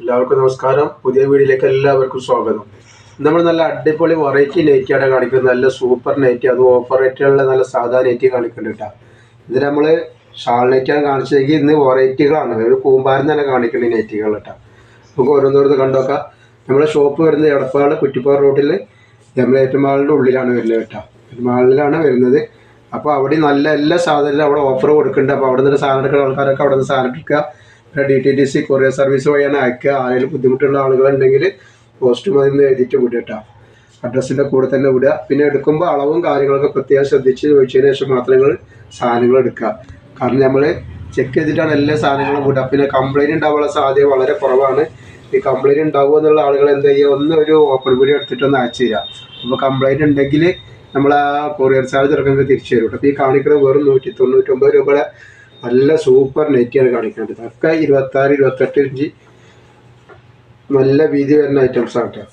എല്ലാവർക്കും നമസ്കാരം. പുതിയ വീഡിയോയിലേക്ക് എല്ലാവർക്കും സ്വാഗതം. നമ്മൾ നല്ല അടിപൊളി വെറൈറ്റി നെറ്റിയാണ് കാണിക്കുന്നത്. നല്ല സൂപ്പർ നെറ്റി. അത് ഓഫർ റേറ്റുള്ള നല്ല സാധാ നെറ്റി കാണിക്കുന്നുണ്ട് കേട്ടോ. ഇത് നമ്മൾ ഷാൾ നെറ്റിയാണ് കാണിച്ചതെങ്കിൽ ഇന്ന് വെറൈറ്റികളാണ് ഒരു കൂമ്പാരം തന്നെ കാണിക്കുന്ന നെറ്റികൾ കേട്ടോ. നമുക്ക് ഓരോന്നോരോന്ന് കണ്ടോക്കാം നമ്മുടെ ഷോപ്പ് വരുന്നത് എടപ്പാട് കുറ്റിപ്പാറ റോഡിൽ എംലേറ്റ് മാളിന്റെ ഉള്ളിലാണ് വരുന്നത് കേട്ടോ. മാളിലാണ് വരുന്നത്. അപ്പോൾ അവിടെ നല്ല എല്ലാ സാധനങ്ങളും അവിടെ ഓഫർ കൊടുക്കുന്നുണ്ട്. അപ്പോൾ അവിടെ നിന്ന് സാധനം എടുക്കുന്ന ആൾക്കാരൊക്കെ അവിടെ നിന്ന് സാധനം എടുക്കുക. D T T C courier service വഴിയാണ് അയക്കുക. ആരെങ്കിലും ബുദ്ധിമുട്ടുള്ള ആളുകളുണ്ടെങ്കിൽ പോസ്റ്റ് മതി എന്ന് എഴുതിയിട്ട് വിടുക കേട്ടോ അഡ്രസ്സിന്റെ കൂടെ തന്നെ വിടുക. പിന്നെ എടുക്കുമ്പോൾ അളവും കാര്യങ്ങളൊക്കെ പ്രത്യേകം ശ്രദ്ധിച്ച് ചോദിച്ചതിന് ശേഷം മാത്രം നിങ്ങൾ സാധനങ്ങൾ എടുക്കുക. കാരണം നമ്മൾ ചെക്ക് ചെയ്തിട്ടാണ് എല്ലാ സാധനങ്ങളും വിടുക. പിന്നെ കംപ്ലൈന്റ് ഉണ്ടാവാനുള്ള സാധ്യത വളരെ കുറവാണ്. ഈ കംപ്ലൈന്റ് ഉണ്ടാവുക എന്നുള്ള ആളുകൾ എന്താ ചെയ്യുക? ഒന്ന് ഒരു ഓപ്പൺ വീഡിയോ എടുത്തിട്ടൊന്ന് അയച്ചു തരിക. അപ്പോൾ കംപ്ലൈന്റ് ഉണ്ടെങ്കിൽ നമ്മൾ ആ കൊറിയർ ചാർജ് ഇറക്കുന്നത് തിരിച്ചു തരും അപ്പോൾ ഈ കാണിക്കുന്നത് വെറും നൂറ്റി തൊണ്ണൂറ്റൊമ്പത് രൂപയുടെ നല്ല സൂപ്പർ നെറ്റാണ് കാണിക്കുന്നത്. ഒക്കെ ഇരുപത്താറ് ഇരുപത്തെട്ട് ഇഞ്ച് നല്ല വീതി വരുന്ന ഐറ്റംസ് ആണ് കേട്ടോ.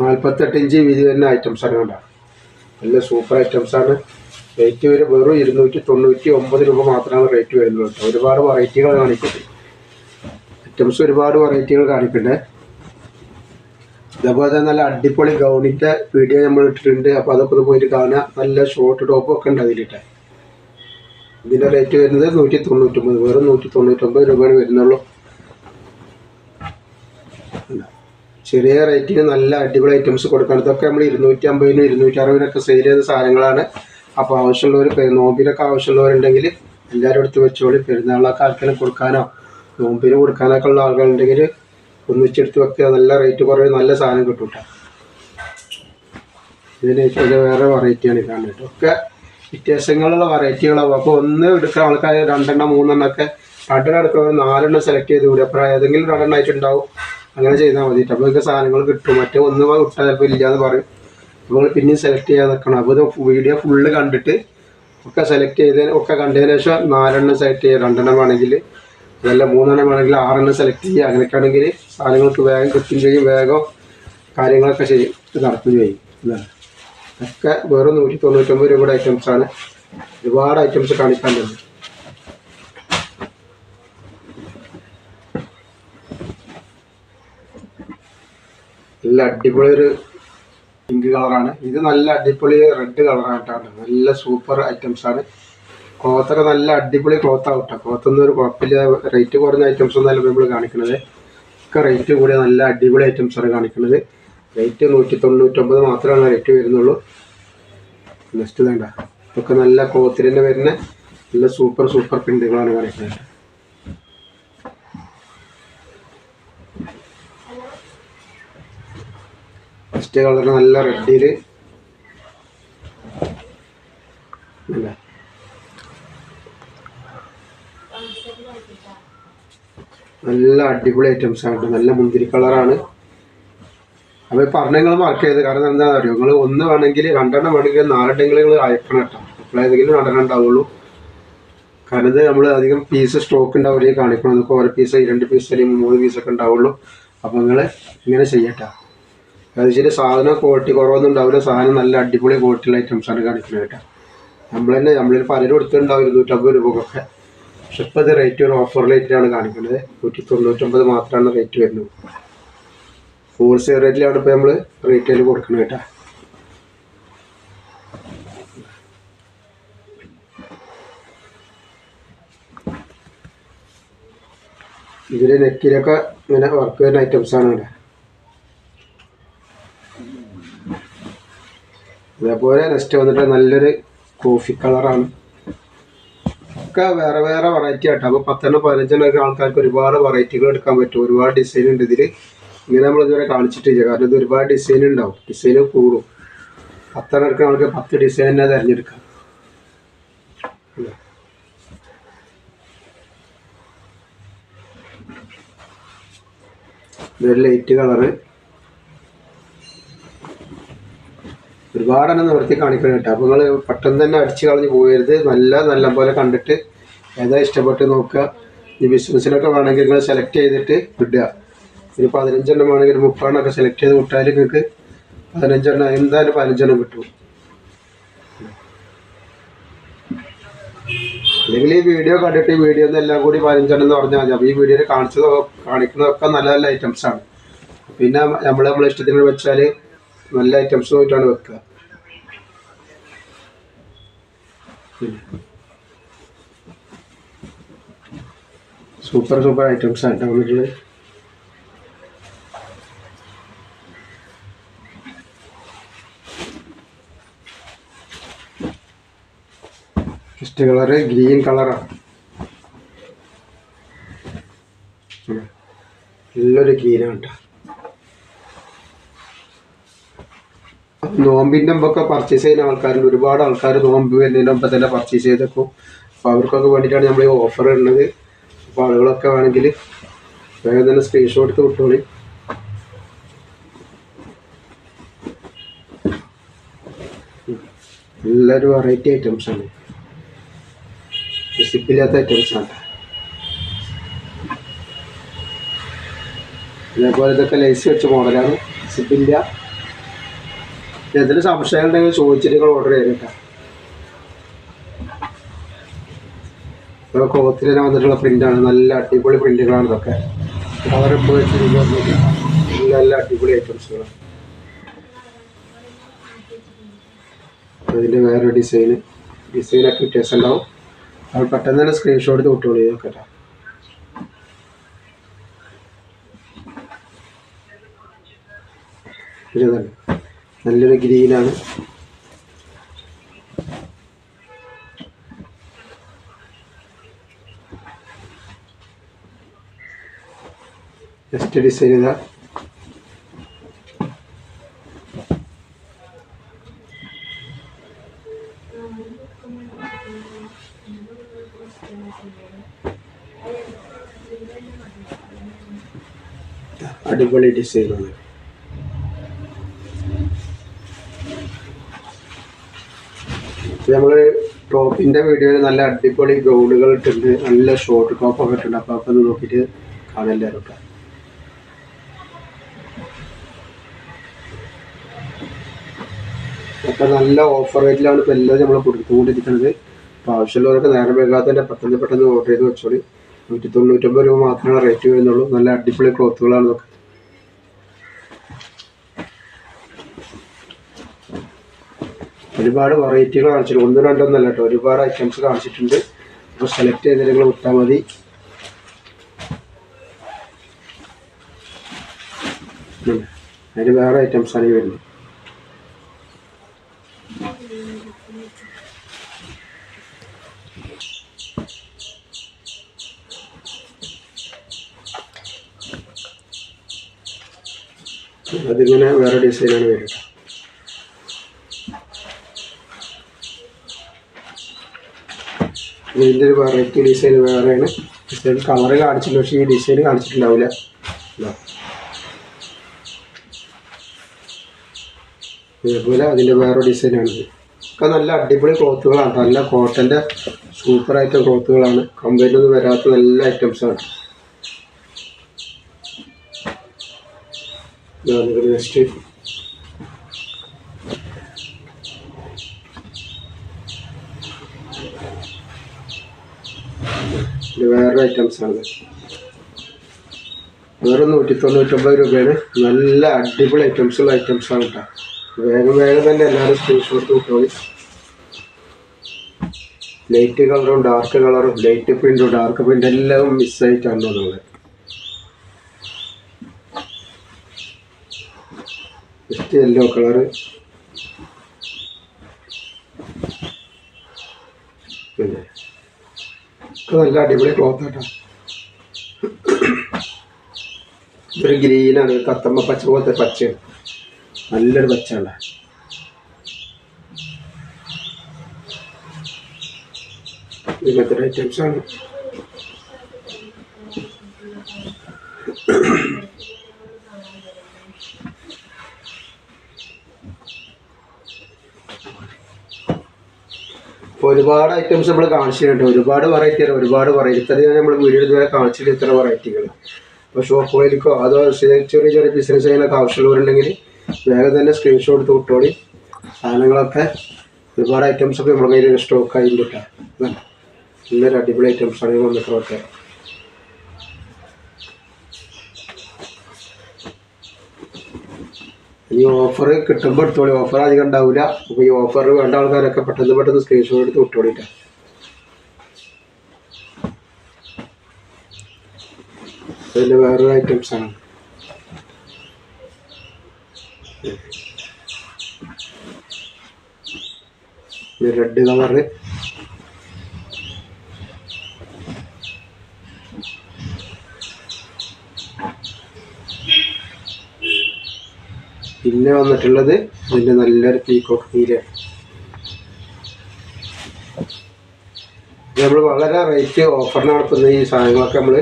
നാൽപ്പത്തെട്ട് ഇഞ്ച് വീതി വരുന്ന ഐറ്റംസ് ആണ് കേട്ടോ നല്ല സൂപ്പർ ഐറ്റംസ് ആണ്. റേറ്റ് വരെ വെറും ഇരുന്നൂറ്റി തൊണ്ണൂറ്റി ഒമ്പത് രൂപ മാത്രമാണ് റേറ്റ് വരുന്നത് കേട്ടോ. ഒരുപാട് വെറൈറ്റികൾ കാണിക്കുന്നുണ്ട് ഐറ്റംസ് ഒരുപാട് വെറൈറ്റികൾ കാണിക്കുന്നുണ്ട്. ഇതേപോലെ തന്നെ നല്ല അടിപൊളി ഗൗണിന്റെ വീഡിയോ നമ്മൾ ഇട്ടിട്ടുണ്ട്. അപ്പോൾ അതൊക്കെ പോയിട്ട് കാണുക. നല്ല ഷോർട്ട് ടോപ്പും ഒക്കെ ഉണ്ട് അതിലിട്ടെ. ഇതിന്റെ റേറ്റ് വരുന്നത് നൂറ്റി തൊണ്ണൂറ്റൊമ്പത് വെറും നൂറ്റി തൊണ്ണൂറ്റൊമ്പത് രൂപയാണ് വരുന്നുള്ളൂ. ചെറിയ റേറ്റിന് നല്ല അടിപൊളി ഐറ്റംസ് കൊടുക്കണം. ഇതൊക്കെ നമ്മൾ ഇരുന്നൂറ്റി അമ്പതിനും ഇരുന്നൂറ്റി അറുപതിനൊക്കെ സെയിൽ ചെയ്ത സാധനങ്ങളാണ്. അപ്പോൾ ആവശ്യമുള്ളവർ നോമ്പിനൊക്കെ ആവശ്യമുള്ളവരുണ്ടെങ്കിൽ എല്ലാവരും എടുത്ത് വെച്ചോളി. പെരുന്നാളൊക്കെ ആർക്കെങ്കിലും കൊടുക്കാനോ നോമ്പിന് കൊടുക്കാനൊക്കെ ഉള്ള ആളുകളുണ്ടെങ്കിൽ ഒന്നിച്ചെടുത്ത് വെക്കുക. നല്ല റേറ്റ് കുറവ് നല്ല സാധനം കിട്ടും കേട്ടോ ഇതിന് ഇത് വേറെ വെറൈറ്റിയാണ് കാണുന്നത്. ഒക്കെ വ്യത്യാസങ്ങളുള്ള വെറൈറ്റികളാവും അപ്പോൾ ഒന്ന് എടുക്കുന്ന ആൾക്കാർ രണ്ടെണ്ണം മൂന്നെണ്ണം ഒക്കെ രണ്ടെണ്ണം എടുക്കുന്നവർ നാലെണ്ണം സെലക്ട് ചെയ്ത് വിടും അപ്പോൾ ഏതെങ്കിലും രണ്ടെണ്ണം ആയിട്ടുണ്ടാവും. അങ്ങനെ ചെയ്താൽ മതി. അപ്പോൾ നിങ്ങൾക്ക് സാധനങ്ങൾ കിട്ടും. മറ്റേ ഒന്ന് കിട്ടാൻ ചിലപ്പോൾ ഇല്ലയെന്ന് പറയും. നമ്മൾ പിന്നെയും സെലക്ട് ചെയ്യാൻ നിൽക്കണം. അപ്പോൾ ഇത് വീഡിയോ ഫുള്ള് കണ്ടിട്ട് ഒക്കെ സെലക്ട് ചെയ്ത് ഒക്കെ കണ്ടതിന് ശേഷം നാലെണ്ണം സെലക്ട് ചെയ്യുക. രണ്ടെണ്ണം വേണമെങ്കിൽ അതല്ല മൂന്നെണ്ണം വേണമെങ്കിൽ ആറെണ്ണം സെലക്ട് ചെയ്യുക. അങ്ങനെയൊക്കെ ആണെങ്കിൽ സാധനങ്ങൾക്ക് വേഗം കൃത്യം ചെയ്യും. വേഗം കാര്യങ്ങളൊക്കെ ചെയ്യും. നടത്തുകയും ചെയ്യും. ഇതാണ്. ഒക്കെ വേറെ നൂറ്റി തൊണ്ണൂറ്റൊമ്പത് രൂപയുടെ ഐറ്റംസ് ആണ്. ഒരുപാട് ഐറ്റംസ് കാണിക്കാനുണ്ട് നല്ല അടിപൊളി ഒരു പിങ്ക് കളറാണ് ഇത് നല്ല അടിപൊളി റെഡ് കളറാണ് നല്ല സൂപ്പർ ഐറ്റംസ് ആണ്. ക്ലോത്തൊക്കെ നല്ല അടിപൊളി ക്ലോത്ത് ആവും കേട്ടോ. ക്ലോത്തൊന്നും ഒരു കുഴപ്പമില്ല. റേറ്റ് കുറഞ്ഞ ഐറ്റംസ് ഒന്നല്ല നമ്മൾ കാണിക്കുന്നത്. ഒക്കെ റേറ്റ് കൂടിയ നല്ല അടിപൊളി ഐറ്റംസ് ആണ് കാണിക്കുന്നത്. റേറ്റ് നൂറ്റി തൊണ്ണൂറ്റൊമ്പത് മാത്രമാണ് റേറ്റ് വരുന്നുള്ളൂ. നെക്സ്റ്റ് വേണ്ട. ഇതൊക്കെ നല്ല ക്ലോത്തിൽ തന്നെ വരുന്ന നല്ല സൂപ്പർ സൂപ്പർ പ്രിന്റുകളാണ് കാണിക്കുന്നത്. ഫസ്റ്റ് കളർ നല്ല റെഡിൽ നല്ല അടിപൊളി ഐറ്റംസ് ആണ്. നല്ല മുന്തിരി കളറാണ് അപ്പോൾ പറഞ്ഞ നിങ്ങൾ മാർക്ക് ചെയ്ത് കാരണം എന്താണെന്ന് അറിയോ നിങ്ങൾ ഒന്ന് വേണമെങ്കിൽ രണ്ടെണ്ണം വേണമെങ്കിൽ നാലെണ്ണെങ്കിലും നിങ്ങൾ അയക്കണം കേട്ടോ. അപ്പോഴേതെങ്കിലും രണ്ടെണ്ണം ഉണ്ടാവുള്ളൂ. കാരണം ഇത് നമ്മൾ അധികം പീസ് സ്റ്റോക്ക് ഉണ്ടാവില്ലേ കാണിക്കണം നമുക്ക് ഓരോ പീസ് രണ്ട് പീസ് അല്ലെങ്കിൽ മൂന്ന് പീസൊക്കെ ഉണ്ടാവുള്ളൂ. അപ്പോൾ നിങ്ങൾ ഇങ്ങനെ ചെയ്യട്ടെ. അത് ശരി സാധനം ക്വാളിറ്റി കുറവൊന്നും ഉണ്ടാവില്ല. സാധനം നല്ല അടിപൊളി ക്വാളിറ്റിയുള്ള ഐറ്റംസ് ആണ് കാണിക്കുന്നത് കേട്ടോ. നമ്മൾ തന്നെ നമ്മളിൽ പലരും എടുത്തിട്ടുണ്ടാവും ഇരുന്നൂറ്റമ്പത് രൂപക്കൊക്കെ. പക്ഷെ ഇപ്പോൾ ഇത് റേറ്റ് ഒരു ഓഫർ റേറ്റിലാണ് കാണിക്കുന്നത് നൂറ്റി തൊണ്ണൂറ്റൊമ്പത് മാത്രമാണ് റേറ്റ് വരുന്നത്. ഹോൾസെയിൽ റേറ്റിലാണ് ഇപ്പോൾ നമ്മൾ റീറ്റെയിൽ കൊടുക്കുന്നത് കേട്ടോ. ഇതിൽ നെക്കിലൊക്കെ ഇങ്ങനെ വർക്ക് വരുന്ന ഐറ്റംസ് ആണ് ഇവിടെ അതേപോലെ നെക്സ്റ്റ് വന്നിട്ട് നല്ലൊരു കോഫി കളറാണ് ഒക്കെ വേറെ വേറെ വെറൈറ്റി ആട്ടോ. അപ്പോൾ പത്തെണ്ണം പതിനഞ്ചെണ്ണം ആൾക്കാർക്ക് ഒരുപാട് വെറൈറ്റികൾ എടുക്കാൻ പറ്റും. ഒരുപാട് ഡിസൈൻ ഉണ്ട് ഇതിൽ ഇങ്ങനെ നമ്മൾ ഇതുവരെ കാണിച്ചിട്ടില്ല കാരണം ഇത് ഒരുപാട് ഡിസൈൻ ഉണ്ടാവും. ഡിസൈന് കൂടും. പത്തെണ്ണം നമുക്ക് പത്ത് ഡിസൈൻ തന്നെ തിരഞ്ഞെടുക്കാം. ഇതൊരു ലൈറ്റ് കളറ് ഒരുപാടെണ്ണം നിവർത്തി കാണിക്കണം കേട്ടോ. അപ്പോൾ നിങ്ങൾ പെട്ടെന്ന് തന്നെ അടിച്ച് കളഞ്ഞ് പോകരുത്. നല്ല നല്ല പോലെ കണ്ടിട്ട് ഏതാ ഇഷ്ടപ്പെട്ട് നോക്കുക. ഈ ബിസിനസ്സിലൊക്കെ വേണമെങ്കിൽ നിങ്ങൾ സെലക്ട് ചെയ്തിട്ട് വിടുക. ഒരു പതിനഞ്ചെണ്ണം വേണമെങ്കിൽ ഒരു മുപ്പതെണ്ണമൊക്കെ സെലക്ട് ചെയ്ത് വിട്ടാൽ നിങ്ങൾക്ക് പതിനഞ്ചെണ്ണം എന്തായാലും പതിനഞ്ചെണ്ണം കിട്ടും. അല്ലെങ്കിൽ ഈ വീഡിയോ കണ്ടിട്ട് ഈ വീഡിയോ എല്ലാം കൂടി പതിനഞ്ചെണ്ണം എന്ന് പറഞ്ഞാൽ മതി. അപ്പോൾ ഈ വീഡിയോയിൽ കാണിച്ചത് കാണിക്കുന്നതൊക്കെ നല്ല നല്ല ഐറ്റംസ് ആണ്. പിന്നെ നമ്മൾ നമ്മളെ ഇഷ്ടത്തിന് വെച്ചാൽ നല്ല ഐറ്റംസ് പോയിട്ടാണ് വെക്കുക. സൂപ്പർ സൂപ്പർ ഐറ്റംസ് ആണ്. വന്നിട്ടുള്ളത് ഫസ്റ്റ് കളറ് ഗ്രീൻ കളറാണ് നല്ലൊരു ഗ്രീനാണ് കേട്ടോ. നോമ്പിന്റെ മുമ്പൊക്കെ പർച്ചേസ് ചെയ്യുന്ന ആൾക്കാരുണ്ട്. ഒരുപാട് ആൾക്കാർ നോമ്പ് വരുന്നതിന്റെ മുമ്പ് തന്നെ പർച്ചേസ് ചെയ്തേക്കും. അപ്പോൾ അവർക്കൊക്കെ വേണ്ടിയിട്ടാണ് നമ്മൾ ഈ ഓഫർ ഉള്ളത് അപ്പോൾ ആളുകളൊക്കെ വേണമെങ്കിൽ വേഗം തന്നെ സ്ക്രീൻഷോട്ട് എടുത്ത് വിട്ടോളി. നല്ലൊരു വെറൈറ്റി ഐറ്റംസ് ആണ് സിപ്പില്ലാത്ത ഐറ്റംസ് ആണ് ഇതേപോലെ ഇതൊക്കെ ലേസ് വെച്ച മോഡലാണ് സിപ്പില്ല എന്തെങ്കിലും സംശയം ഉണ്ടെങ്കിൽ ചോദിച്ചിട്ട് നിങ്ങൾ ഓർഡർ ചെയ്യാം കേട്ടോ കോത്തിൽ തന്നെ വന്നിട്ടുള്ള പ്രിന്റാണ് നല്ല അടിപൊളി പ്രിന്റുകളാണ് ഇതൊക്കെ അവരെപ്പോൾ വെച്ചിരിക്കുന്നത് നല്ല നല്ല അടിപൊളി ഐറ്റംസുകളാണ് അതിന്റെ വേറെ ഡിസൈന് ഡിസൈനൊക്കെ വ്യത്യാസം ഉണ്ടാവും അത് പെട്ടെന്ന് തന്നെ സ്ക്രീൻഷോട്ട് എടുത്ത് വിട്ടോളൂ നോക്കട്ടെ. നല്ലൊരു ഗ്രീനാണ് ജസ്റ്റ് ഡിസൈൻ ഇതാ. അടിപൊളി ഡിസൈനാണ് നമ്മൾ ടോപ്പിന്റെ വീഡിയോയിൽ നല്ല അടിപൊളി ഗൗണുകൾ ഇട്ടുണ്ട് നല്ല ഷോർട്ട് ടോപ്പൊക്കെ ഇട്ടുണ്ട് അപ്പൊ അപ്പോൾ ഒന്ന് നോക്കിയിട്ട് കാണല്ലാരും ഒക്കെ നല്ല ഓഫർ റേറ്റിലാണ് ഇപ്പോൾ എല്ലാം നമ്മൾ കൊടുത്തുകൊണ്ടിരിക്കുന്നത്. അപ്പോൾ ആവശ്യമുള്ളവരൊക്കെ നേരം വൈകാതെ പെട്ടെന്ന് പെട്ടെന്ന് ഓർഡർ ചെയ്ത് വെച്ചോളി. നൂറ്റി തൊണ്ണൂറ്റൊമ്പത് രൂപ മാത്രമേ റേറ്റ് വരുന്നുള്ളൂ. നല്ല അടിപൊളി ക്ലോത്തുകളാണ് ഇതൊക്കെ. ഒരുപാട് വെറൈറ്റികൾ കാണിച്ചിട്ടുണ്ട്. ഒന്നും രണ്ടൊന്നല്ല കേട്ടോ. ഒരുപാട് ഐറ്റംസ് കാണിച്ചിട്ടുണ്ട്. അപ്പോൾ സെലക്ട് ചെയ്ത് നിങ്ങൾ വിട്ടാൽ മതി. അതിന് വേറെ ഐറ്റംസ് ഈ വരുന്നത്. അതിങ്ങനെ വേറെ ഡിസൈനാണ് വരുന്നത് ഇതിന്റെ ഒരു വെറൈറ്റി ഡിസൈൻ വേറെയാണ്. ഡിസൈൻ കളറ് കാണിച്ചില്ല പക്ഷേ ഈ ഡിസൈൻ കാണിച്ചിട്ടുണ്ടാവില്ല. ഇതാ. ഇതേപോലെ അതിന്റെ വേറെ ഡിസൈനാണിത് ഒക്കെ നല്ല അടിപൊളി ക്ലോത്തുകളാണ് നല്ല കോട്ടന്റെ ഐറ്റം ക്ലോത്തുകളാണ് കമ്പനിയിൽ നിന്ന് വരാത്ത നല്ല ഐറ്റംസാണ് നെക്സ്റ്റ് ഇത് വേറെ ഐറ്റംസ് ആണ്. വേറെ നൂറ്റി തൊണ്ണൂറ്റൊമ്പത് രൂപയാണ്. നല്ല അടിപൊളി ഐറ്റംസ് ഉള്ള ഐറ്റംസ് ആണ് കേട്ടോ വേഗം വേഗം തന്നെ എല്ലാവരും സ്ക്രീൻഷോട്ട് കിട്ടോളി ലൈറ്റ് കളറും ഡാർക്ക് കളറും ലൈറ്റ് പ്രിന്റും ഡാർക്ക് പ്രിന്റ് എല്ലാം മിസ്സായിട്ടാണ് വന്നത് ജസ്റ്റ് യെല്ലോ കളറ് പിന്നെ ഒക്കെ നല്ല അടിപൊളി ക്ലോത്ത് കേട്ടോ ഇതൊരു ഗ്രീനാണ് കത്തമ്മ പച്ച പോലത്തെ പച്ചയാണ് നല്ലൊരു പച്ചയാണ് ഇങ്ങനത്തെ ഐറ്റംസ് ഒരുപാട് ഐറ്റംസ് നമ്മൾ കാണിച്ചിട്ടുണ്ട് ഒരുപാട് വെറൈറ്റി ഒരുപാട് വെറൈറ്റി ഇത്രയും നമ്മൾ വീഡിയോ ഇതുവരെ കാണിച്ചിട്ട് ഇത്ര വെറൈറ്റികൾ ഇപ്പോൾ ഷോപ്പുകളിലേക്കോ അതോ ചെറിയ ചെറിയ ബിസിനസ് ചെയ്യാനൊക്കെ ആവശ്യമുള്ളവരുണ്ടെങ്കിൽ വേഗം തന്നെ സ്ക്രീൻഷോട്ട് എടുത്ത് സാധനങ്ങളൊക്കെ ഒരുപാട് ഐറ്റംസ് ഒക്കെ നമ്മുടെ കയ്യിൽ സ്റ്റോക്ക് ആയി കിട്ടാം നല്ല അടിപൊളി ഐറ്റംസ് ആണ്. വന്നിട്ടൊക്കെ ഈ ഓഫർ കിട്ടുമ്പോൾ എടുത്തോളി. ഓഫർ അധികം ഉണ്ടാവില്ല അപ്പോൾ ഈ ഓഫർ വേണ്ട ആൾക്കാരൊക്കെ പെട്ടെന്ന് പെട്ടെന്ന് സ്ക്രീൻഷോട്ട് എടുത്ത് വിട്ടോളിട്ടാ. അതിന്റെ വേറൊരു ഐറ്റംസ് ആണ്. റെഡ് കളറ് പിന്നെ വന്നിട്ടുള്ളത് ഇതിന്റെ നല്ലൊരു പീക്കോക്ക് നീലാണ് നമ്മൾ വളരെ റേറ്റ് ഓഫറിന് നടത്തുന്ന ഈ സാധനങ്ങളൊക്കെ നമ്മൾ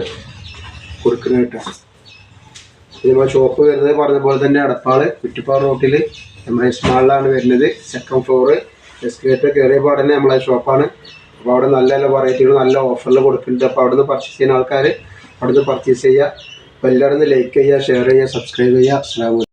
കൊടുക്കുന്നത് കേട്ടോ. ഷോപ്പ് വരുന്നത് പറഞ്ഞ പോലെ തന്നെ അടപ്പാൾ കുറ്റിപ്പാറ റോട്ടിൽ നമ്മുടെ സ്മാളിലാണ് വരുന്നത്. സെക്കൻഡ് ഫ്ലോറ് എസ്കേറ്റ് കയറിയ പാടന്നെ നമ്മളെ ഷോപ്പാണ് അപ്പോൾ അവിടെ നല്ല നല്ല വെറൈറ്റികൾ നല്ല ഓഫറിൽ കൊടുക്കുന്നുണ്ട്. അപ്പോൾ അവിടെ നിന്ന് പർച്ചേസ് ചെയ്യുന്ന ആൾക്കാർ അവിടെ നിന്ന് പർച്ചേസ് ചെയ്യുക. അപ്പോൾ എല്ലാവരും ലൈക്ക് ചെയ്യുക ഷെയർ ചെയ്യുക സബ്സ്ക്രൈബ് ചെയ്യുക. അസ്സാം